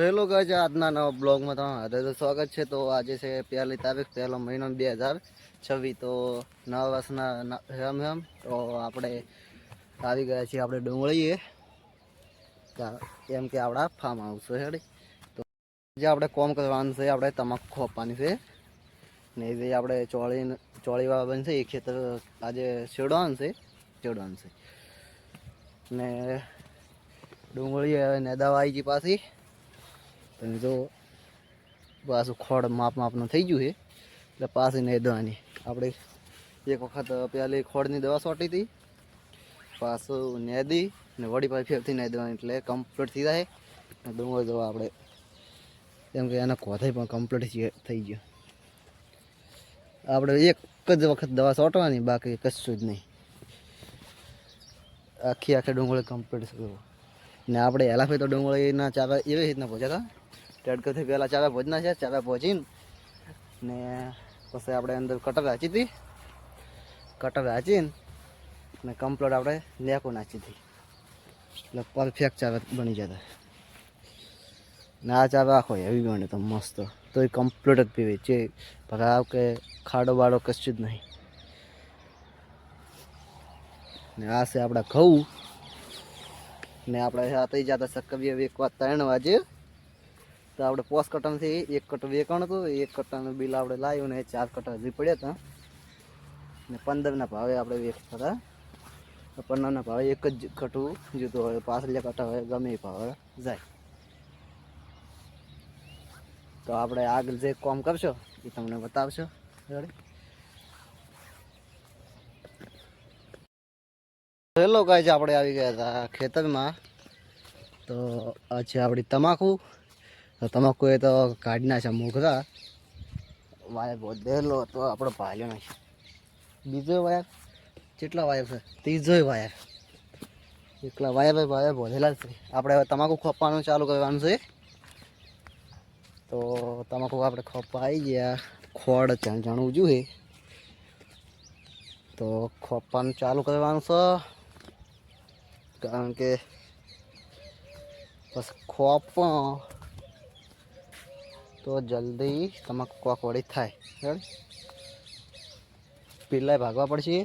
Hello ગાય આજના નવા બ્લોગમાં તમારું હાર્દિક સ્વાગત છે. તો આજે છે પહેલી તારીખ, પહેલો મહિનો બે હજાર છવ્વીસ. તો નવા વર્ષના હેમ હેમ. તો આપણે આવી ગયા છીએ, આપણે ડુંગળીએ. એમ કે આપણા ફાર્મ હાઉસ છે હેડી. તો જે આપણે કોમ કરવાનું છે, આપણે તમાકુ ખોપવાની છે. ને જે આપણે ચોળી ચોળીવાળા બનશે એ ખેતર આજે છેડવાનું છે છેડવાનું છે. ને ડુંગળી હવે નેદાવા આવી ગઈ પાછી. તમે જો પાછું ખોડ માપ માપનું થઈ ગયું છે, એટલે પાછી નહીં દવાની. આપણે એક વખત પેલી ખોડની દવા સોટી હતી, પાછું નેદી ને વળી પાછી ફેરથી નહીં દેવાની, એટલે કમ્પ્લીટ થઈ જાય. ને ડુંગર દવા આપણે, કેમ કે એના કોથાઈ પણ કમ્પ્લીટ થઈ ગયો. આપણે એક જ વખત દવા સોટવાની, બાકી કશું જ નહીં. આખી આખી ડુંગળી કમ્પ્લીટ કરવું ને આપણે હેલા ફે તો ડુંગળીના ચાવા એવી રીતના પહોંચ્યા હતા. ટેડકરથી પહેલાં ચાવા ભોજના છે ચાવા પહોંચીને ને પછી આપણે અંદર કટર હાચી હતી કટર હાચીને ને કમ્પ્લેટ આપણે લેકો નાચી હતી એટલે પરફેક્ટ ચાવા બની જતા. ને આ ચાવા આખો હેવી બને તો મસ્ત. તો એ કમ્પ્લેટ જ પીવે છે. ભરાવ કે ખાડો બાડો કશું જ નહીં. ને આ છે આપણા ઘઉં. ને આપણે સાથે જતા સક્કવીએ એક વાત ત્રણ વાગે. તો આપણે પોસ કટનથી એક કટ વેકણ હતું, એક કટનનું બિલ આપણે લાવ્યું ને ચાર કટર હજી પડ્યા હતા. ને પંદરના ભાવે આપણે વેચતા હતા પંદરના ભાવે એક જ કટું જુદું હોય, પાછળ કટ્ટા હોય, ગમે એ ભાવે, જાય. તો આપણે આગળ જે કોમ કરશો, એ તમને બતાવશો. પહેલો હેલો ગાઈઝ આપણે આવી ગયા હતા ખેતરમાં. તો આ છે આપણી તમાકુ. તો તમાકુ તો કાઢી નાખ્યા મોઘરા વાયર બોધેલો તો આપણે ભાલ્યો નાખ્યો. બીજો વાયર કેટલા વાયર છે? ત્રીજો વાયર એકલા વાયર વાયર બોધેલા જ છે. આપણે હવે તમાકુ ખોપવાનું ચાલુ કરવાનું છે. તો તમાકુ આપણે ખોપાઈ ગયા. ખોડ ત્યાં જાણવું જોઈએ તો ખોપવાનું ચાલુ કરવાનું છે. કારણ કે બસ ખોપ. તો જલ્દી તમાકુ કોકવડી થાય બરાબર પેલા ભાગવા પડશે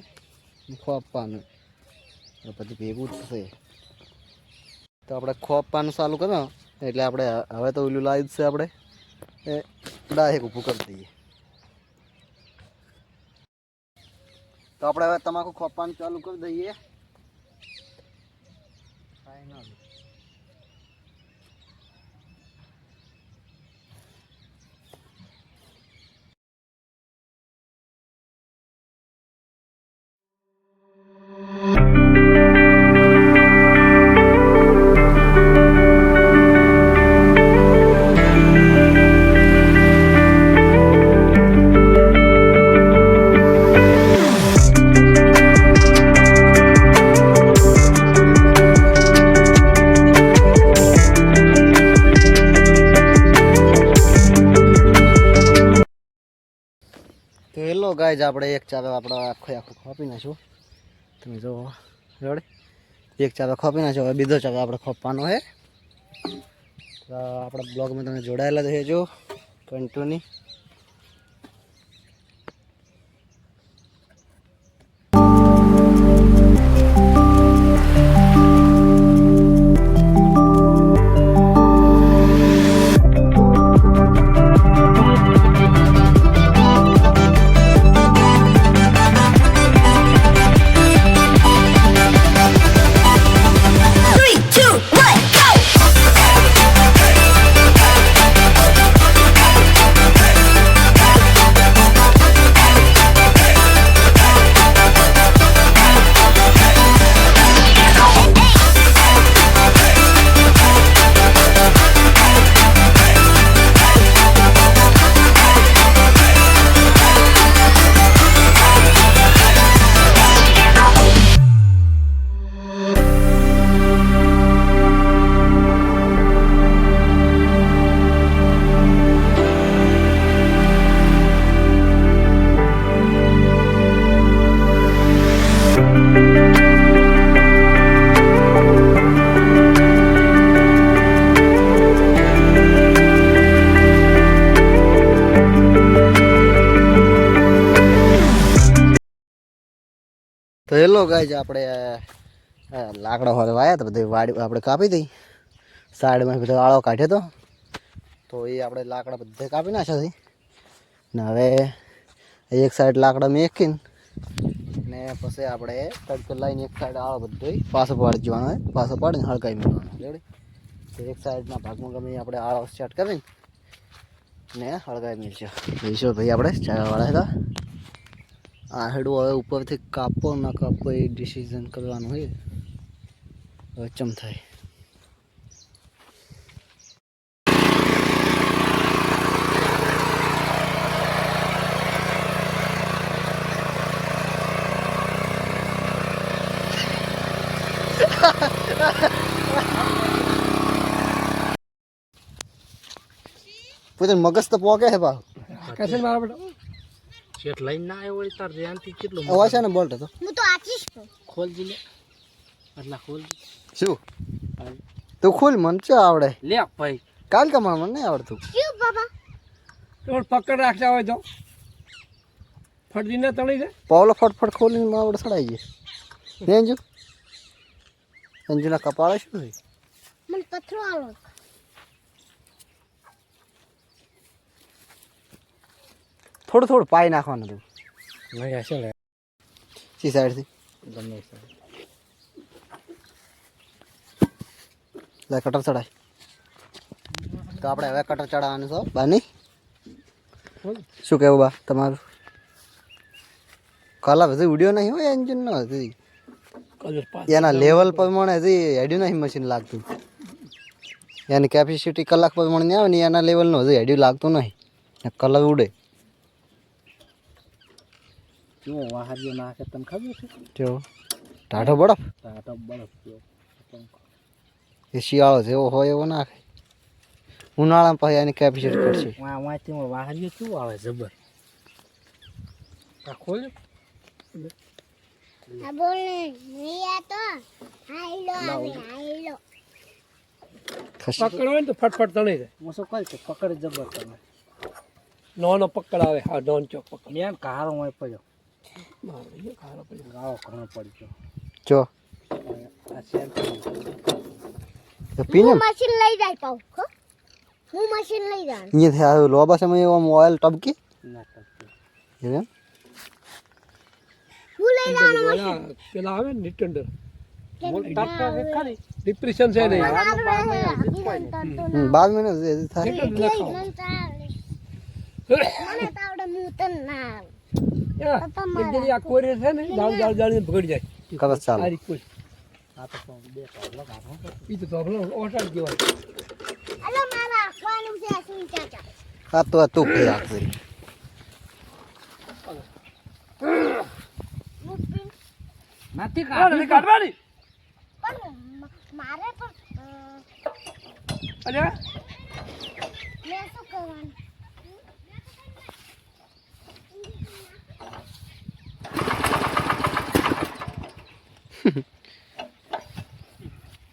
ખોપવાનું તો પછી ભેગું જ થશે તો આપણે ખોપવાનું ચાલુ કરો એટલે આપણે હવે તો ઓલું લાવી જ છે આપણે એ ડાયરેક્ટ ઊભું કરી દઈએ તો આપણે હવે તમાકુ ખોપવાનું ચાલુ કરી દઈએ ફાઇનલ તો હેલો આપણે એક ચાવે આપણે આખો આખો ખોપી નાખ્યું. તમે જો રેડી? એક ચાવે ખોપી નાખ્યો, હવે બીજો ચાવે આપણે ખોપવાનો છે. તો આપણા બ્લોગમાં તમે જોડાયેલા રહેજો. કન્ટિન્યુ હેલો ગાય આપણે લાકડા હોરે વાયા તો બધી વાડી, આપણે કાપી દઈ સાઈડમાં બધો આળો કાઢ્યો તો તો એ આપણે લાકડા બધે કાપી નાખ્યા છે. ને હવે એક સાઈડ લાકડા મેકીને ને પછી આપણે તડકો લાવીને એક સાઈડ આળો બધો પાછો પાડી જવાનો હોય, પાછો પાડીને હળકાઈ મેળવાનો તો એક સાઈડના ભાગમાં ગમે આપણે આળો સ્ટાર્ટ કરીને ને હળગાઈ મેળશે જોઈશું ભાઈ આપણે ચાલવાળા હતા. આ હેડું હવે ઉપરથી કાપો ના કાપો એ ડિસિઝન કરવાનું હોય હવે ચમ થાય પોતે મગજ તો પોકે હે બા કશે મારા બેટા શેઠ લઈને ના આવ્યો હોય તાર ધ્યાનથી કેટલું છે ને બોલ્ટ હતો? હું તો આચીશ તો ખોલજી લે. એટલા ખોલજી. શું? તું ખોલ મન છે આવડે? લે ભાઈ. કાલ કમા મને નહીં આવડતું. શું બાબા? તો પકડ રાખતા હોય તો ફરજીને તળી જાય પાવલો ફટફટ ખોલીને માવડ સડાઈ જાય રેંજુ અંજુના કપાળે શું થઈ મને પથરો આલો. થોડું થોડું પાઈ નાખવાનું તું નહીં હશે ને સી સાઈડથી? ગમે. લે કટર ચડાય તો આપણે હવે કટર ચડાવવાનું છો બાની. શું કહેવું બા તમારું? કલર બધું ઉડ્યો નહીં હોય એન્જિન નો હજી. એના લેવલ પ્રમાણે હજી હેડ્યું નહીં મશીન લાગતું. એની કેપેસિટી કલાક પ્રમાણે નહીં આવે ને એના લેવલનું હજી હેડ્યું લાગતું નહીં. કલર ઉડે. કેવો વાહરીઓ નાખે તને ખબર છે? જો ટાઢો બરફ? ટાઢો બરફ જેવો. એ શિયાળો જેવો હોય એવો નાખે ઉનાળામાં પછી એની કેપેસિટી કરશે વાં વાંચી વાહરીઓ કેવું આવે જબર? આ ખોલ? આ બોલ ને નહીં તો. હાઈલો આવે હાઈલો પકડ હોય ને તો ફટફટ તળી જાય હું શું કહું પકડ જબર તમે. નોનો પકડ આવે હા નોન ચોક પકડ. મેં કારો હોય પડ્યો. જો. આ શેર તો પીને મશીન લઈ જાય પાઉ હું? મશીન લઈ જાય. અહીંયાથી આવ્યો લોબા સમય આમ ઓઇલ ટબકી ના કરતી એમ? હું લઈ જવાનું પેલા આવે ને નિટેન્ડર ડિપ્રેશન છે નહીં બાર મહિના થાય. મને તો આવડે. ના આવે. આ કોરી છે ને દાળ દાળ દાળ ભગડી જાય. કદાચ ચાલો. સારી કોઈ. આ તો બે કાઢો ઈ તો ધોબલો ઓટાડ કહેવાય. અલો મારા આખવાનું છે શું ચાચા? આ તો તું કઈ રાખજે નથી હા, કાઢવાની. પણ મારે પણ અરે મેં શું કરવાનું?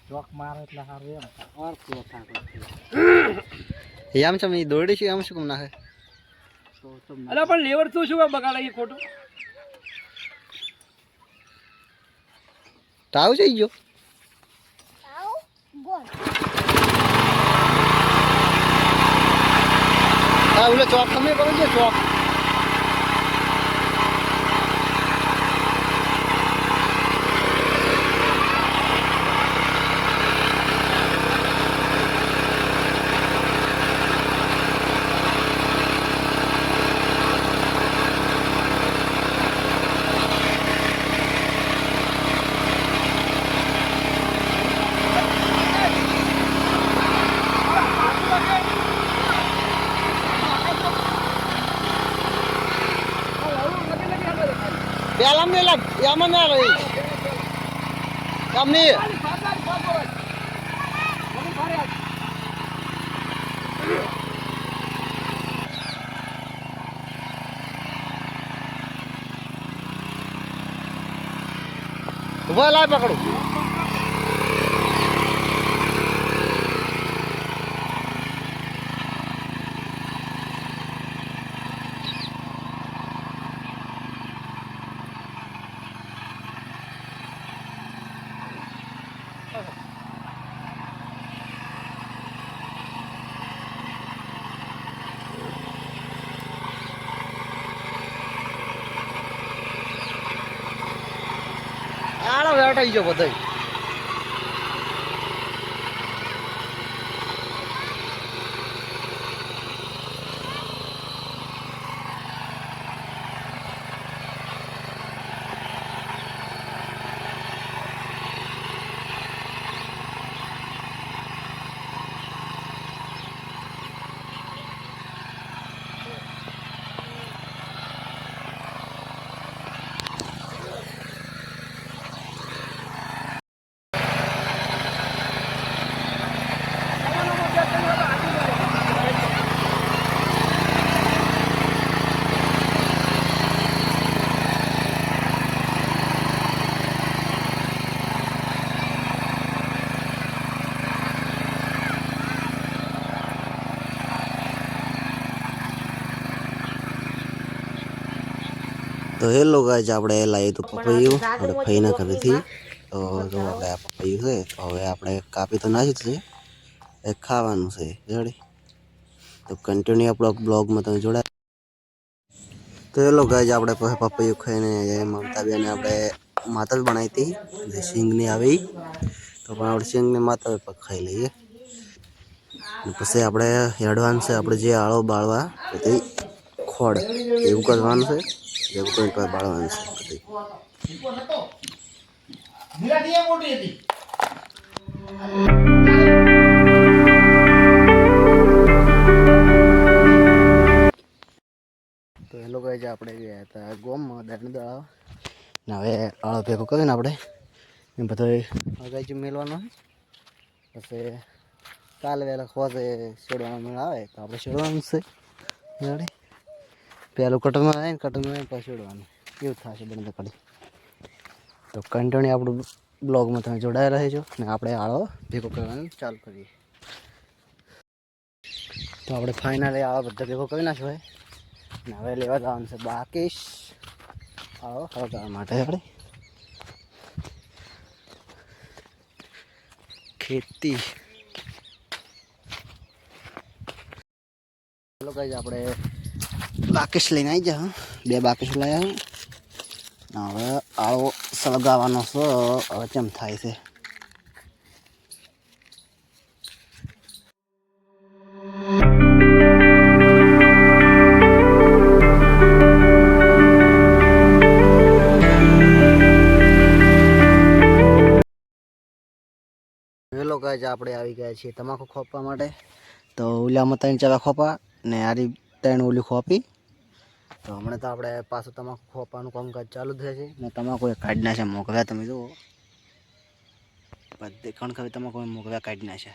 ચોક મારે એટલે સારું એમ. ઓર પૂરો થાકો એમ છે એ દોરડી છું એમ શું કેમ નાખે? અલા પણ લેવર તું શું બગાડે એ ખોટું? તાવ જઈ ગયો તાવ? ઓલે ચોક ખમે કરો છો ચોક પેલા ને એમાં ના રહી તમને ઊભા લાય પકડું થઈ ગયો બધો તો હેલો ગાય આપણે લાવ્યું તો પપૈયું આપણે ફઈના ઘરેથી. તો જો આપણે આ પપૈયું છે તો હવે આપણે કાપી તો નાખી જ છે. એ ખાવાનું છે રેડી. તો કન્ટિન્યુ આપણો બ્લોગમાં તમે જોડાય. તો હેલો ગાય આપણે પપૈયું ખાઈને મમતા બેને આપણે માતા બનાવી હતી જે સિંગની આવી. તો પણ આપણે સિંગને માતા પણ ખાઈ લઈએ. પછી આપણે એડવાન્સ છે આપણે જે આળો બાળવા બધી ખોડ એવું કરવાનું છે. એવું કોઈ પર બાળવાનું છે. બધી તો એ લોકો જે આપણે ગયા હતા ગોમમાં દાંડ દળાવ ને હવે આળો ભેગો કરીને આપણે. એ બધો અગાઈ મેળવાનો હોય પછી કાલે વહેલા ખોસે છોડવાનો મેળ આવે તો આપણે છોડવાનું છે. પહેલું કટરમાં આવે ને, કટરમાં આવે પછી શેડવાનું એવું થશે બને કરી તો કન્ટિન્યુ આપણું બ્લોગમાં તમે જોડાયેલા રહેજો ને આપણે આળો ભેગો કરવાનું ચાલુ કરીએ. તો આપણે ફાઇનલી આળો બધા ભેગો કરી નાખ્યો હોય ને હવે લેવા જવાનું છે બાકી આવો હળગાવા માટે આપણે. ખેતી. ચાલો કઈ આપણે બાકીશ લઈને આવી જા બે બાકીશ લઈ ને હવે આવો સળગાવાનો છે હવે કેમ થાય છે હેલો ગાઈઝ આપણે આવી ગયા છીએ તમાકુ ખોપવા માટે. તો ઉલામાં ત્રણ ચાવા ખોપા ને આરી ત્રણ ઓલી ખોપી. તો હમણાં તો આપણે પાછું તમાકુ ખોપવાનું કામકાજ ચાલુ થશે છે ને તમાકુ એ કાઢી નાખે મોકવ્યા તમે જુઓ. બધી ખણખવી તમાકુ મોકવ્યા કાઢી નાખે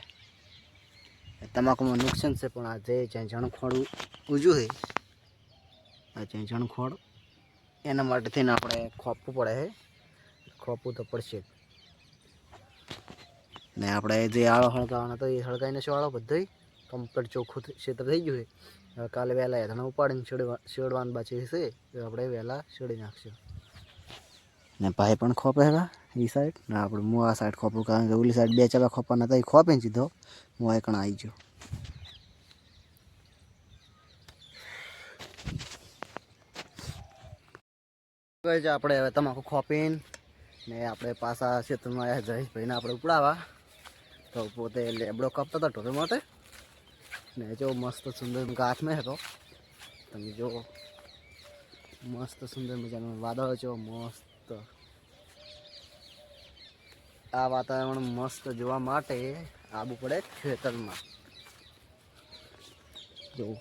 તમાકુમાં નુકસાન છે, પણ આ જે ચેંચણ ખોડ ઉજ્યું છે, આ ચેંચણ ખોડ એના માટે થઈને આપણે ખોપવું પડે છે. ખોપવું તો પડશે ને આપણે જે આળો હળગાવાનો હતો, એ હળગાવીને શું આળો બધો કમ્પ્લીટ ચોખ્ખું ક્ષેત્ર થઈ ગયું છે. કાલે વહેલા હેઠળ ઉપાડીને શેડવા, શેડવાનું બાકી છે. એ આપણે વહેલા શેડી નાખશું. ને ભાઈ પણ ખોપે હતા એ સાઈડ ને આપણે હું આ સાઈડ ખોપું, કારણ કે ઓલી સાઈડ બે ચાલા ખોપાના હતા એ ખોપે સીધો. હું આ કણ આવી ગયો. આપણે હવે તમાકુ ખોપીને ને આપણે પાછા ક્ષેત્રમાં જયેશભાઈને આપણે ઉપડાવા. તો પોતે લેબડો કાપતો હતા ટોપી માટે. ને જો મસ્ત સુંદર ગાંઠમાં હતો. તમે જો મસ્ત સુંદર મજાનો વાદળો છો, મસ્ત. આ વાતાવરણ મસ્ત જોવા માટે આબુ પડે ખેતરમાં. જો,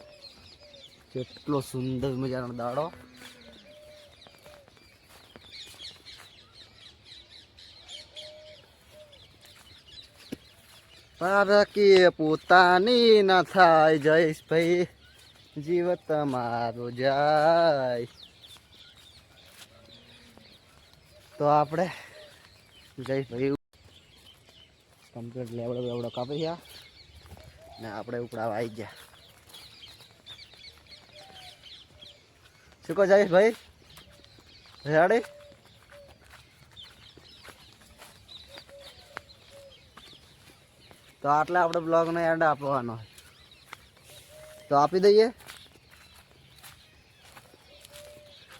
કેટલો સુંદર મજાનો દાડો. પારકી પોતાની ના થાય. જયેશભાઈ જીવ તમારો જાય. તો આપણે જયેશભાઈ કમ્પ્લીટ લેવડો બેવડો કાપી ગયા ને આપણે ઉપડાવા આવી ગયા. શું કહો જયેશભાઈ? રેડી તો આટલે આપણે બ્લોગનો એન્ડ આપવાનો તો આપી દઈએ.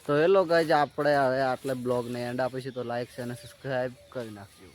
તો હેલો ગાઈઝ આપણે હવે આટલે બ્લોગને એન્ડ આપીશું. તો લાઈક છે અને સબસ્ક્રાઈબ કરી નાખજો.